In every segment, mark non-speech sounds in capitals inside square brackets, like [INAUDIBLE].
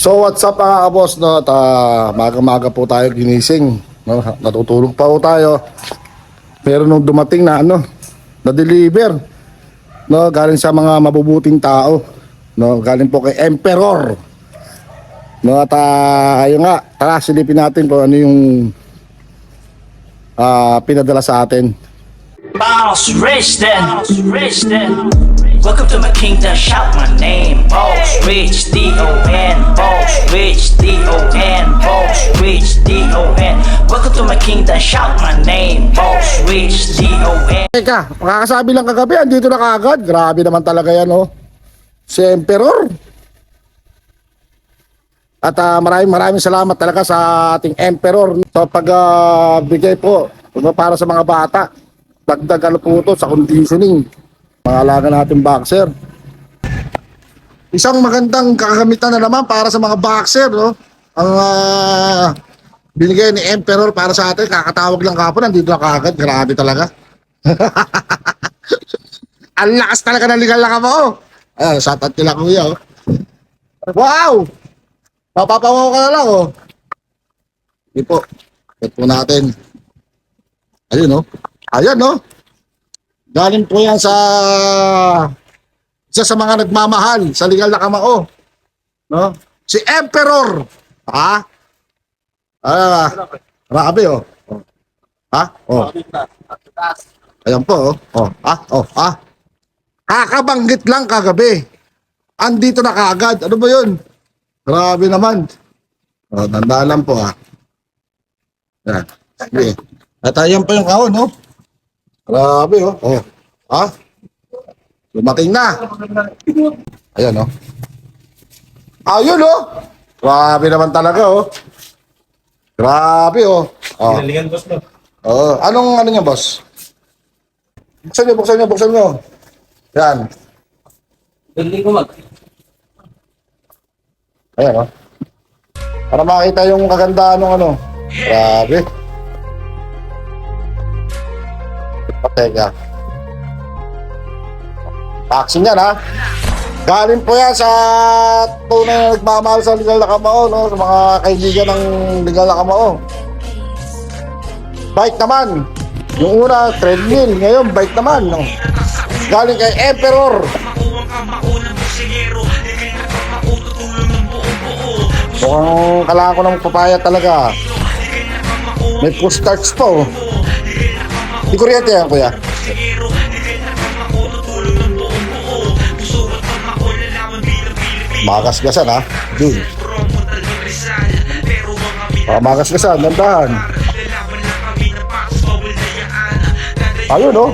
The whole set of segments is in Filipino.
So what's up mga boss no? At ah, maga-maga po tayo ginising. No? Natutulog pa po tayo. Pero nung dumating na ano, na-deliver. No, galing sa mga mabubuting tao. No, galing po kay Emperor. No, at ah, ayun nga, tara silipin natin kung ano yung ah, pinadala sa atin. Boss Rich then, Rich then. Welcome to my kingdom, shout my name. Boss Rich, D-O-N. Rich, D-O-N. Boss Rich, D-O-N. Welcome to my kingdom, shout my name. Boss Rich, D-O-N. Teka, makakasabi lang kagabi, andito na kaagad. Grabe naman talaga yan, oh. Si Emperor. At ah, maraming maraming salamat talaga sa ating Emperor sa pagbigay po no, para sa mga bata. Dagdag ano po ito sa conditioning. Mga alaga natin boxer. Isang magandang kakamitan na naman para sa mga boxer, no? Ang ah, binigay ni Emperor para sa atin. Kakatawag lang kapon, nandito na kaagad. Grabe talaga. [LAUGHS] Ang lakas talaga ng ligal na mo. Ayan, shoutout nila kuya. Oh. Wow! Papapawaw ka na lang, oh. Hindi po. Ito po natin. Ayun, oh. Ayan, oh. Galing po yan sa isa sa mga nagmamahal sa legal na kamao. No? Si Emperor. Ha? Ah, grabe, oh. oh. Ha? Oh. Ayan po, oh. Oh, ah, oh, ah. Kakabanggit lang kagabi. Andito na kaagad. Ano ba yun? Grabe naman. Oh, tandaan lang po, ah. Yan. Sige. At ayan pa yung kahon, no? Grabe, oh. Oh. Ha? Lumating na. Ayan, oh. Ayun, oh. Grabe naman talaga, oh. Grabe, oh. Oh. Galingan boss no. Oo. Anong ano niya, boss? Buksan niyo, buksan niyo, buksan niyo. Yan. Galing ko mag. Ayan, oh. Para makita yung kagandahan ng ano. Grabe. Pateka. Vaccine yan, ha? Galing po yan sa tunay na nagmamahal sa legal na kamao, no? Sa mga kaibigan ng legal na kamao. Bike naman. Yung una, treadmill. Ngayon, bike naman. No? Galing kay Emperor. Mukhang kailangan ko ng papaya talaga. May push starts po. Di kuryente yan, kuya. Magasgasan ha. Dun. Baka magasgasan, dandahan. Ayun no.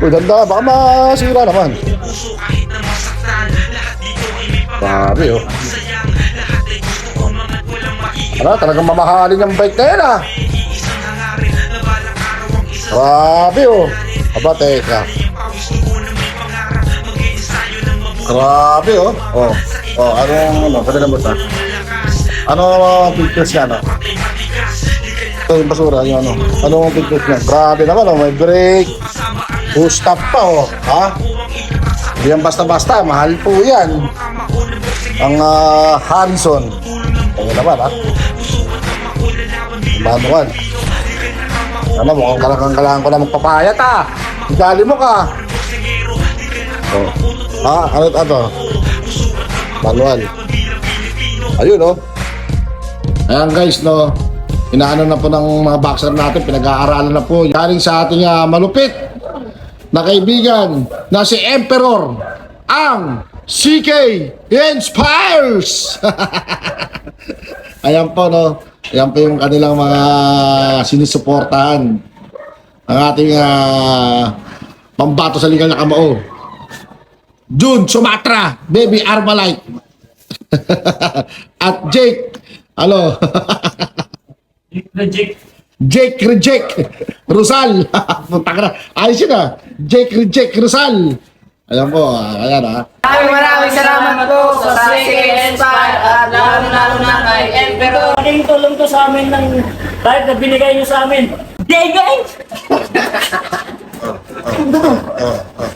Uy, ganda. Baka masira naman. Grabe oh. Ano, talagang mamahalin yung bike na yan ah. Grabe oh. Aba, teka. Grabe oh. Oh. Oh, anong ano, pwede na ba sa? Ano pictures niya, ano? Ito yung basura, yung ano. Anong pictures niya? Grabe naman oh, may brake. Full stop pa oh. Ha? Hindi yan basta-basta, mahal po yan. Ang ah, Hanson. Ano naman ha? Manual. Ano, mukhang kailangan kailangan ko na magpapayat ah. Igali mo ka. Oh. Ha? Ano ito? Manual. Ayun oh. Ayan guys no. Inaano na po ng mga boxer natin, pinag-aaralan na po. Galing sa ating ah, malupit na kaibigan na si Emperor ang CK Inspires! [LAUGHS] Ayan po no. Ayan po yung kanilang mga sinusuportahan. Ang ating ah, pambato sa legal na kamao. June Sumatra, Baby Armalite. [LAUGHS] At Jake, ano, Reject. [LAUGHS] Jake Reject Rosal. [LAUGHS] Punta ka na. Ayos yun ah. Jake Reject Rosal. Ayan po, ah, ayan ah. Maraming maraming salamat po sa Second Inspire at lalo-lalo na kay Emperor. Malaking tulong to sa amin ng kahit na binigay niyo sa amin. Day guys! Oh, oh.